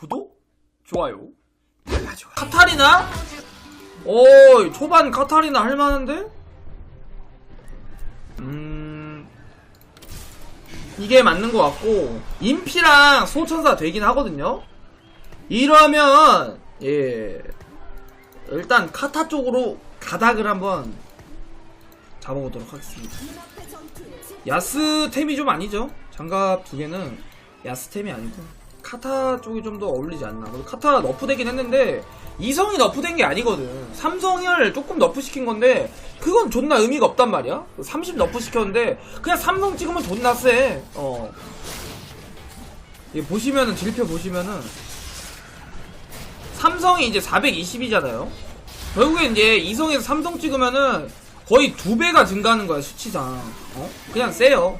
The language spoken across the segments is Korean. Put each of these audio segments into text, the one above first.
구독, 좋아요, 눌러줘요. 카타리나? 오, 초반 카타리나 할만한데? 음, 이게 맞는 것 같고, 인피랑 소천사 되긴 하거든요? 이러면, 예, 일단 카타 쪽으로 가닥을 한번 잡아보도록 하겠습니다. 야스템이 좀 아니죠? 장갑 두 개는 야스템이 아니고 카타 쪽이 좀 더 어울리지 않나. 카타 너프되긴 했는데 이성이 너프된 게 아니거든. 삼성을 조금 너프시킨 건데 그건 존나 의미가 없단 말이야. 30 너프시켰는데 그냥 삼성 찍으면 존나 세. 어. 이 보시면은 질표 보시면은 삼성이 이제 420이잖아요. 결국에 이제 이성에서 삼성 찍으면은 거의 두 배가 증가하는 거야 수치상. 어? 그냥 세요.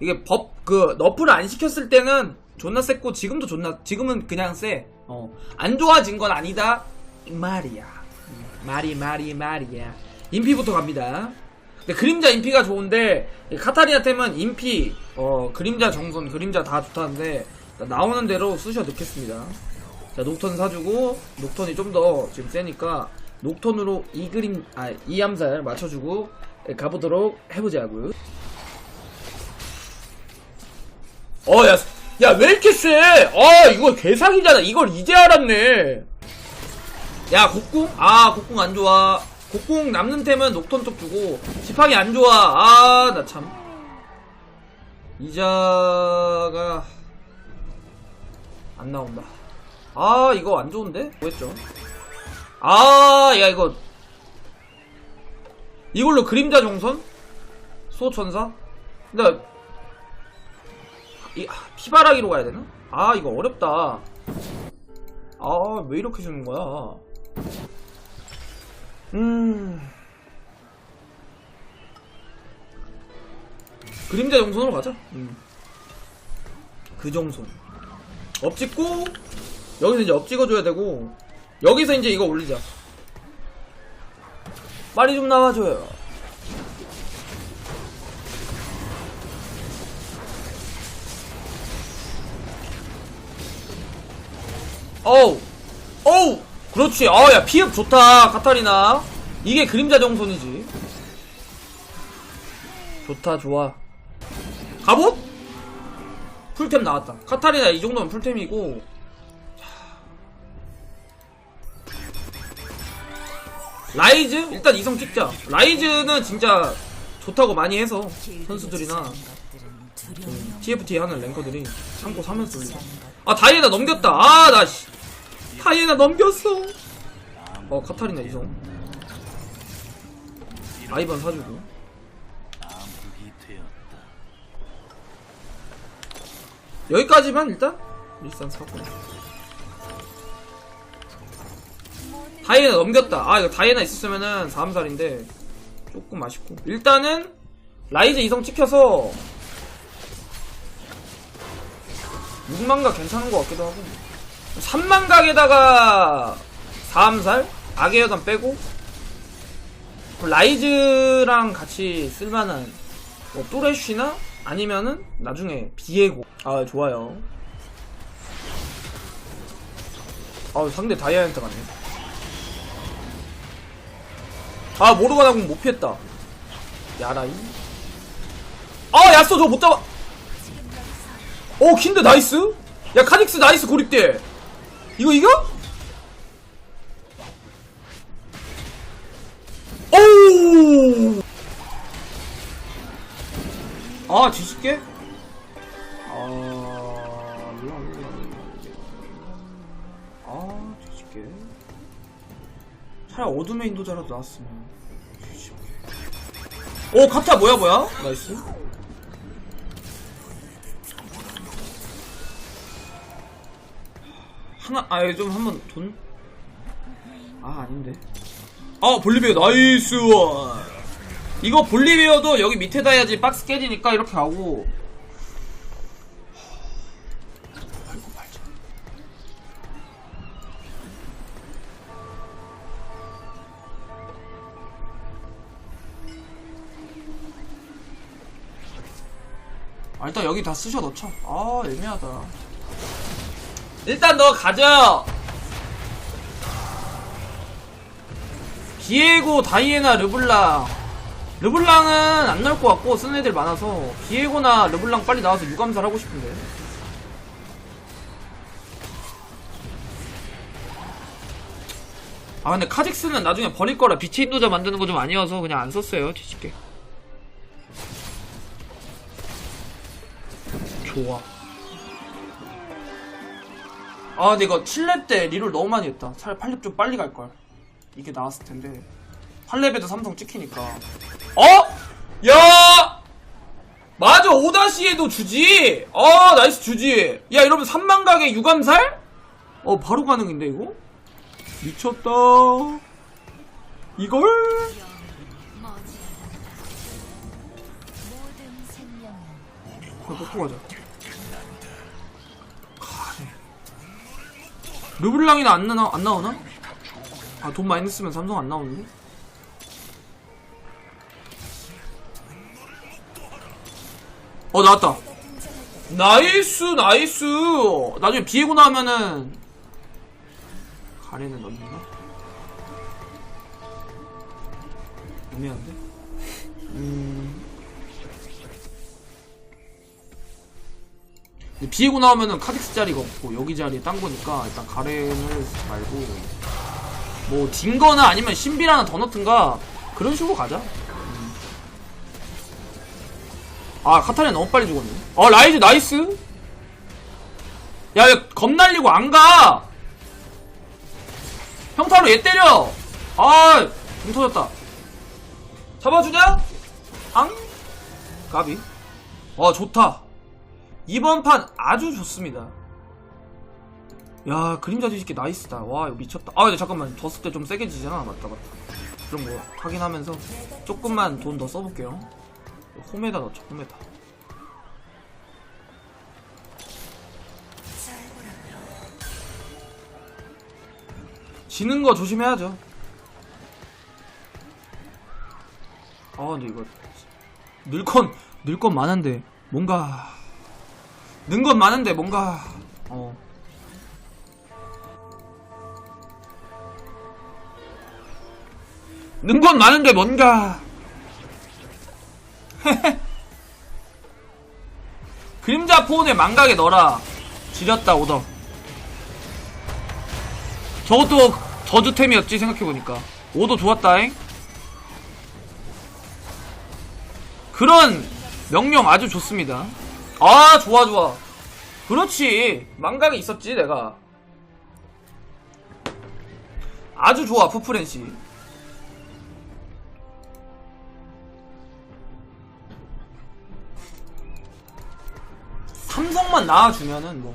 이게 법 그 너프를 안 시켰을 때는 존나 셌고 지금도 존나 지금은 그냥 세. 어. 안 좋아진 건 아니다. 이 말이야. 음, 말이 말이 말이야. 인피부터 갑니다. 근데 그림자 인피가 좋은데 이 카타리나 템은 인피 어 그림자 정선 그림자 다 좋다는데 일단 나오는 대로 쑤셔 넣겠습니다. 자 녹턴 사주고 녹턴이 좀 더 지금 세니까 녹턴으로 이 그림 아이 암살 맞춰주고 가보도록 해보자고요. 어, 야, 야, 왜 이렇게 세? 아, 이거 개사기잖아. 이걸 이제 알았네. 야, 곡궁? 아, 곡궁 안 좋아. 곡궁 남는 템은 녹턴 쪽 주고, 지팡이 안 좋아. 아, 나 참. 이자가, 안 나온다. 아, 이거 안 좋은데? 뭐였죠? 아, 야, 이거. 이걸로 그림자 정선? 소천사? 근데, 이, 아, 피바라기로 가야 되나? 아 이거 어렵다. 아 왜 이렇게 주는 거야? 음. 그림자 정선으로 가자. 음. 그 정선. 업 찍고 여기서 이제 업 찍어줘야 되고 여기서 이제 이거 올리자. 빨리 좀 나와줘요 어우 어우 그렇지. 어야 피흡 좋다 카타리나. 이게 그림자 정손이지. 좋다 좋아. 갑옷? 풀템 나왔다. 카타리나 이 정도면 풀템이고. 라이즈? 일단 이성 찍자. 라이즈는 진짜 좋다고 많이 해서 선수들이나 그 TFT 하는 랭커들이 참고 사면서 올리자 아 다이애나 넘겼다. 아나 씨. 다이애나 넘겼어. 어 카타리나 이성. 아이반 사주고. 여기까지만 일단? 일단 사고. 다이애나 넘겼다. 아 이거 다이애나 있었으면은 4암살인데 조금 아쉽고. 일단은 라이즈 이성 찍혀서 6만각 괜찮은 것 같기도 하고 3만각에다가 4암살? 악의 여단 빼고 라이즈랑 같이 쓸만한 뭐 또레쉬나 아니면은 나중에 비에고. 아 좋아요. 아 상대 다이아한테 갔네. 아 모르가나 공못 피했다. 야라이. 아 야쏘 저거 못 잡아. 오 킨드 나이스? 야 카닉스 나이스 고립대 이거 이겨? 오우 아 뒤집게? 아 몰라 몰라 아 뒤집게. 차라리 어둠의 인도자라도 나왔으면. 뒤집게. 오 카타 뭐야 뭐야? 나이스 하나 아좀 한번 돈? 아 아닌데. 아 볼리비아 나이스 이거 볼리비아도 여기 밑에다 해야지 박스 깨지니까 이렇게 하고. 아 일단 여기 다 쑤셔 넣자. 아 애매하다 일단 너 가져. 비에고, 다이애나, 르블랑. 르블랑은 안 나올 것 같고 쓰는 애들 많아서 비에고나 르블랑 빨리 나와서 유감살 하고 싶은데. 아 근데 카직스는 나중에 버릴 거라 빛의 인도자 만드는 거 좀 아니어서 그냥 안 썼어요 뒤집게. 좋아. 아 근데 이거 7렙 때 리롤 너무 많이 했다 차라리 8렙 좀 빨리 갈걸 이게 나았을 텐데 8렙에도 삼성 찍히니까 어? 야! 맞아 5다시에도 주지 아 나이스 주지 야 이러면 3만 가게 유감살? 어 바로 가능인데 이거? 미쳤다 이걸? 그거 뽑고 가자 가네 르블랑이나 안, 나, 안 나오나? 아 돈 많이 쓰면 삼성 안 나오는데? 어 나왔다 나이스 나이스 나중에 비에고 나오면은 가래는 넣는가? 애매한데? 음... 비에고 나오면은 카직스 자리가 없고 여기 자리에 딴 거니까 일단 가렌을 말고 뭐 딩거나 아니면 신비를 하나 더 넣든가 그런 식으로 가자. 음. 아 카타리나 너무 빨리 죽었네. 어 라이즈 나이스! 야, 야 겁날리고 안가! 평타로 얘 때려! 아, 등 터졌다. 잡아주냐? 앙? 까비. 와 좋다 이번 판 아주 좋습니다. 야 그림자 뒤집기 나이스다. 와 이거 미쳤다. 아 근데 잠깐만 더쓸때좀 세게 지잖아. 맞다 맞다. 그런 거 확인하면서 조금만 돈 더 써볼게요. 홈에다 넣자 홈에다. 지는 거 조심해야죠. 아 근데 이거 늘건 늘건 많은데 뭔가 는 건 많은데 뭔가 어. 는 건 많은데 뭔가. 그림자 포온에 망각에 넣어라 지렸다 오더 저것도 저주템이었지 생각해보니까. 오더 좋았다잉? 그런 명령 아주 좋습니다 아 좋아 좋아. 그렇지. 망각이 있었지 내가. 아주 좋아 푸프렌씨. 삼성만 나와주면은 뭐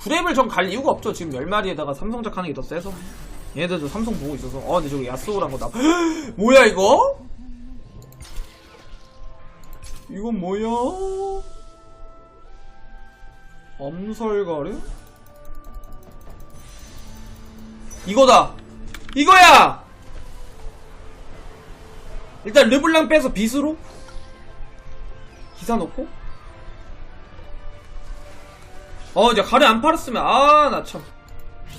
구랩을 전 갈 이유가 없죠. 지금 10마리에다가 삼성작 하는 게 더 세서. 얘네들도 삼성 보고 있어서 어 근데 저기 야스오란 거나 뭐야 이거? 이건 뭐야? 엄설가래? 이거다! 이거야! 일단 르블랑 빼서 빗으로? 기사 넣고? 어 이제 가래 안 팔았으면 아 나 참.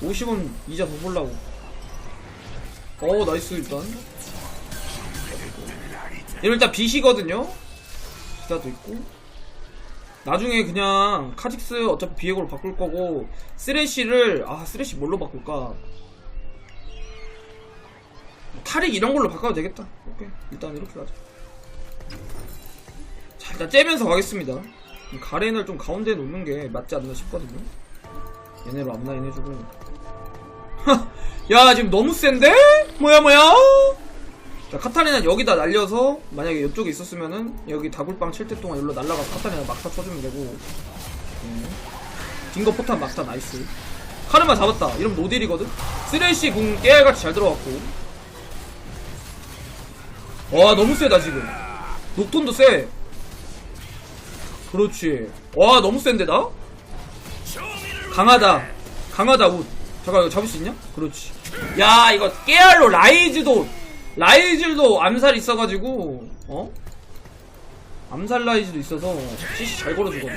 50원 이자 더 보려고. 어 나이스 일단. 이거 일단 빗이거든요? 기사도 있고 나중에 그냥 카직스 어차피 비에고로 바꿀 거고 쓰레쉬를 아 쓰레쉬 뭘로 바꿀까? 탈익 이런 걸로 바꿔도 되겠다. 오케이. 일단 이렇게 가자. 자 일단 째면서 가겠습니다. 이 가렌을 좀 가운데에 놓는 게 맞지 않나 싶거든요. 얘네로 앞라인 해주고. 야 지금 너무 센데? 뭐야 뭐야 자, 카타리나 여기다 날려서 만약에 이쪽에 있었으면은 여기 다굴빵 칠 때 동안 여기로 날라가서 카타리나 막타 쳐주면 되고. 음. 딩거 포탄 막타 나이스. 카르마 잡았다. 이러면 노딜이거든? 쓰레쉬 궁 깨알같이 잘 들어갔고. 와 너무 세다 지금. 녹톤도 세. 그렇지. 와 너무 센데 나? 강하다. 강하다 웃 잠깐 이거 잡을 수 있냐? 그렇지. 야 이거 깨알로 라이즈도 라이즈도 암살 있어가지고 어? 암살 라이즈도 있어서 CC 잘 걸어주거든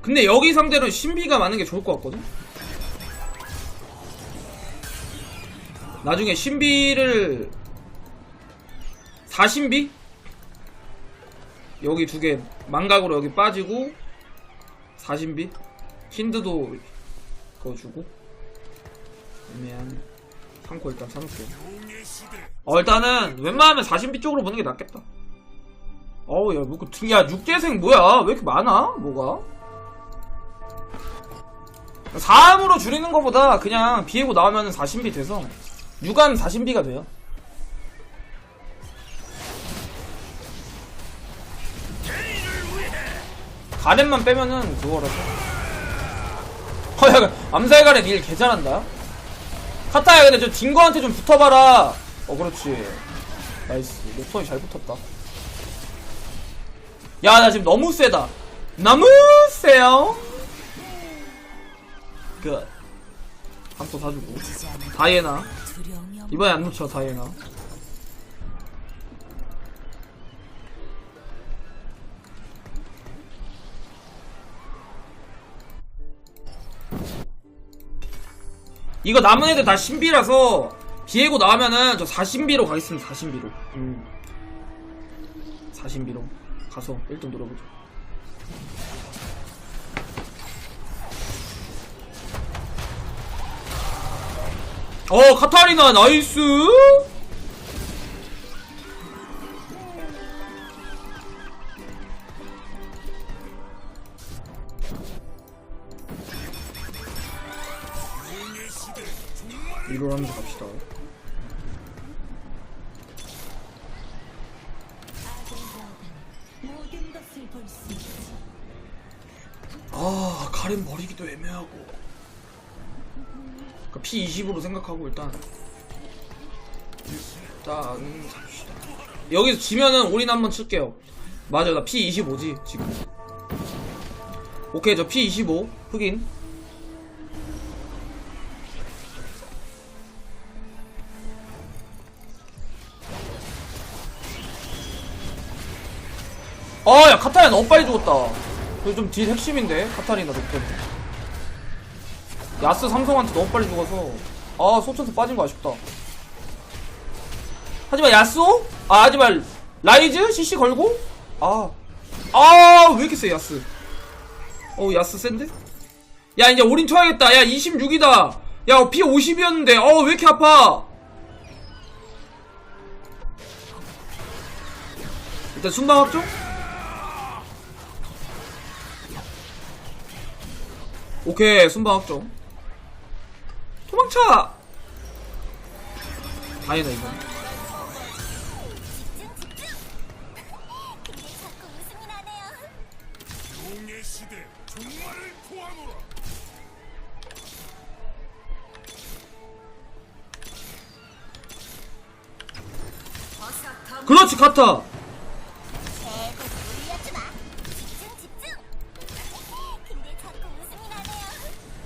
근데 여기 상대로 신비가 많은 게 좋을 것 같거든? 나중에 신비를 4신비? 여기 두 개 망각으로 여기 빠지고 4신비? 힌드도 그거 주고 애매한 3코 일단 사놓을게요 어 일단은 웬만하면 4신비 쪽으로 보는 게 낫겠다 어우 야, 뭐, 그, 야, 육재생 뭐야? 왜 이렇게 많아? 뭐가? 4암으로 줄이는 것보다 그냥 비에고 나오면 4신비 돼서 6안 4신비가 돼요. 가렌만 빼면은 그거라서. 어, 야, 암살 가렌 일 개잘한다. 카타야, 근데 저 딩거한테 좀 붙어봐라. 어, 그렇지. 나이스. 록턴이 잘 붙었다. 야, 나 지금 너무 세다. 너무 세요. 끝. 한또 사주고. 다이애나. 이번에 안 놓쳐, 다이애나. 이거 남은 애들 다 신비라서 비에고 나오면은 저 4신비로 가겠습니다, 4신비로. 음. 4신비로 가서 1등 노려보자. 어, 카타리나 나이스! 그러니까 P20으로 생각하고 일단 일단 삽시다. 여기서 지면은 올인 한번 칠게요. 맞아, 나 P25지 지금. 오케이, 저 P25 흑인. 아, 야, 카타리나 너무 빨리 죽었다. 이거 좀딜 핵심인데, 카타리나 높은. 야스 삼성한테 너무 빨리 죽어서. 아, 소천수 빠진 거 아쉽다. 하지만 야스오? 아, 하지만 라이즈? CC 걸고? 아. 아, 왜 이렇게 세, 야스. 어우, 야스 센데? 야, 이제 올인 쳐야겠다. 야, 26이다. 야, 피 50이었는데. 어, 왜 이렇게 아파? 일단 순방 합종? 오케이 순방 확정 도망쳐! 다행이다 이거 그렇지 카타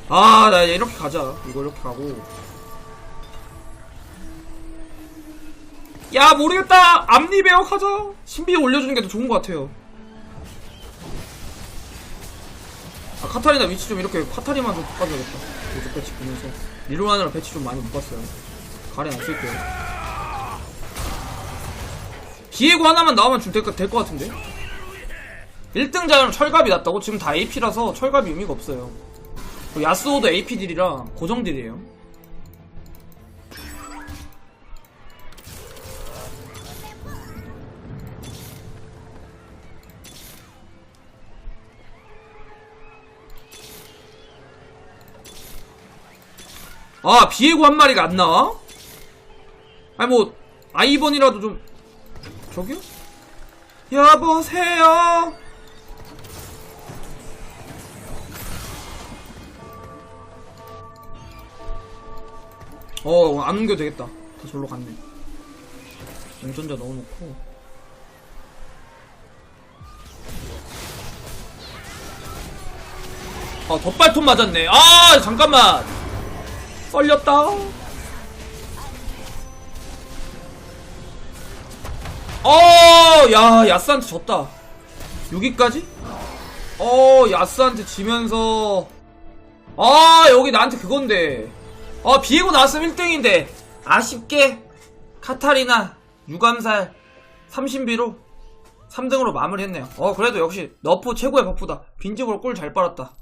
아 나 이렇게 가자. 이거 이렇게 가고. 야 모르겠다! 앞니베어 가자! 신비 올려주는 게 더 좋은 것 같아요. 아 카타리나 위치 좀 이렇게 카타리만 좀 바꿔줘야겠다. 요즘 배치 보면서. 리로하느라 배치 좀 많이 못 봤어요. 가렌 안 쓸게요. 비에고 하나만 나오면 좀 될 것 같은데? 1등 자는 철갑이 낫다고? 지금 다 AP라서 철갑이 의미가 없어요. 그 야스오도 AP 딜이라 고정 딜이에요. 아 비에고 한 마리가 안 나와? 아니 뭐 아이번이라도 좀 저기요? 여보세요. 어, 안 옮겨도 되겠다. 다 절로 갔네. 용전자 넣어놓고. 아, 덧발톱 맞았네. 아, 잠깐만. 썰렸다. 어, 야, 야스한테 졌다. 여기까지? 어 야스한테 지면서 아 여기 나한테 그건데 아 비에고 나왔으면 1등인데. 아쉽게 카타리나 유감살 30비로 3등으로 마무리했네요. 어 그래도 역시 너프 최고의 버프다. 빈집으로 꿀 잘 빨았다